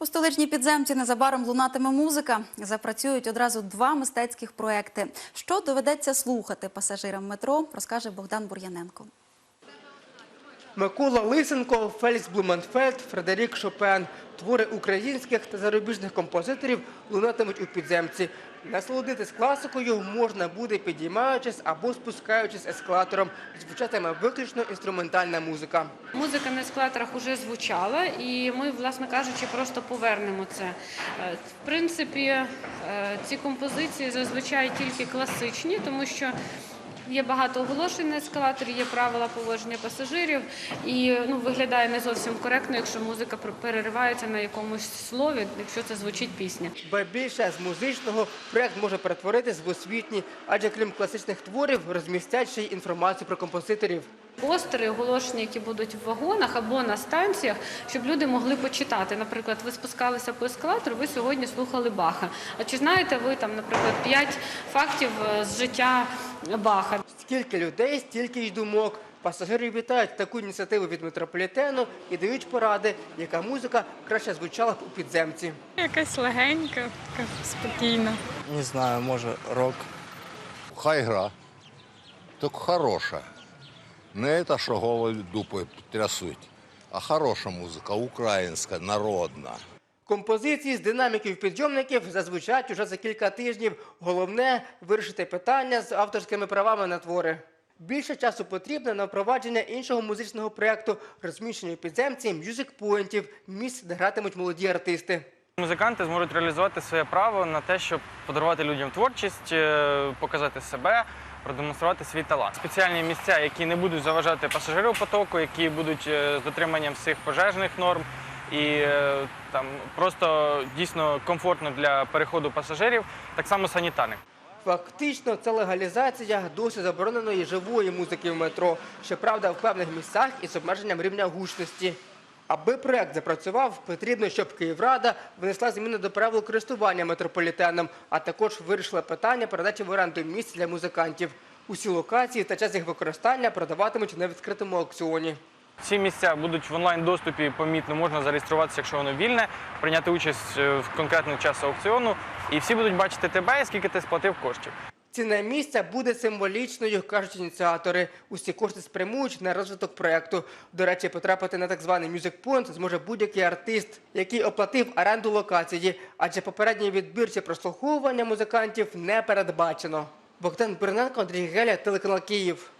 У столичній підземці незабаром лунатиме музика. Запрацюють одразу два мистецьких проекти. Що доведеться слухати пасажирам метро, розкаже Богдан Бур'яненко. Микола Лисенко, Фелікс Блуманфельд, Фредерік Шопен. Твори українських та зарубіжних композиторів лунатимуть у підземці. Насолодитись класикою можна буде підіймаючись або спускаючись ескалатором. Звучатиме виключно інструментальна музика. Музика на ескалаторах вже звучала, і ми, власне кажучи, просто повернемо це. Е, В принципі, е, ці композиції зазвичай тільки класичні, тому що. Є багато оголошень на ескалаторі, є правила поводження пасажирів, і ну виглядає не зовсім коректно, якщо музика пер- переривається на якомусь слові, якщо це звучить пісня. Ба більше з музичного проект може перетворитись в освітній, адже крім класичних творів розмістять ще й інформацію про композиторів. Постери, оголошення, які будуть в вагонах або на станціях, щоб люди могли почитати. Наприклад, ви спускалися по ескалатору, ви сьогодні слухали Баха. А чи знаєте ви там, наприклад, п'ять фактів е, з життя Баха? Скільки людей, стільки й думок. Пасажири вітають таку ініціативу від метрополітену і дають поради, яка музика краще звучала б у підземці. Якась легенька, така спокійна. Не знаю, може рок. Хай гра, только хороша. Не те, що голови дупи трясуть, а хороша музика, українська, народна. Композиції з динаміків підйомників зазвучать уже за кілька тижнів. Головне вирішити питання з авторськими правами на твори. Більше часу потрібно на впровадження іншого музичного проєкту, розміщення підземці мюзик-поінтів, місць, де гратимуть молоді артисти. Музиканти зможуть реалізувати своє право на те, щоб подарувати людям творчість, е, показати себе, продемонструвати свій талант. Спеціальні місця, які не будуть заважати пасажиропотоку, які будуть е, з дотриманням всіх пожежних норм і е, там просто дійсно комфортно для переходу пасажирів, так само санітарних. Фактично, це легалізація досі забороненої живої музики в метро. Щоправда, в певних місцях із обмеженням рівня гучності. Аби проект запрацював, потрібно, щоб Київрада внесла зміни до правил користування метрополітеном, а також вирішила питання передачі в оренду місць для музикантів. Усі локації та час їх використання продаватимуть на відкритому аукціоні. Ці місця будуть в онлайн доступі помітно, можна зареєструватися, якщо воно вільне, прийняти участь е, в конкретний час аукціону, і всі будуть бачити тебе, і скільки ти сплатив коштів. Ціна місця буде символічною, кажуть ініціатори. Усі кошти спрямують на розвиток проекту. До речі, потрапити на так званий Music Point зможе будь-який артист, який оплатив оренду локації, адже попередній відбір прослуховування музикантів не передбачено. Богдан Берненко, Андрій Геля, телеканал Київ.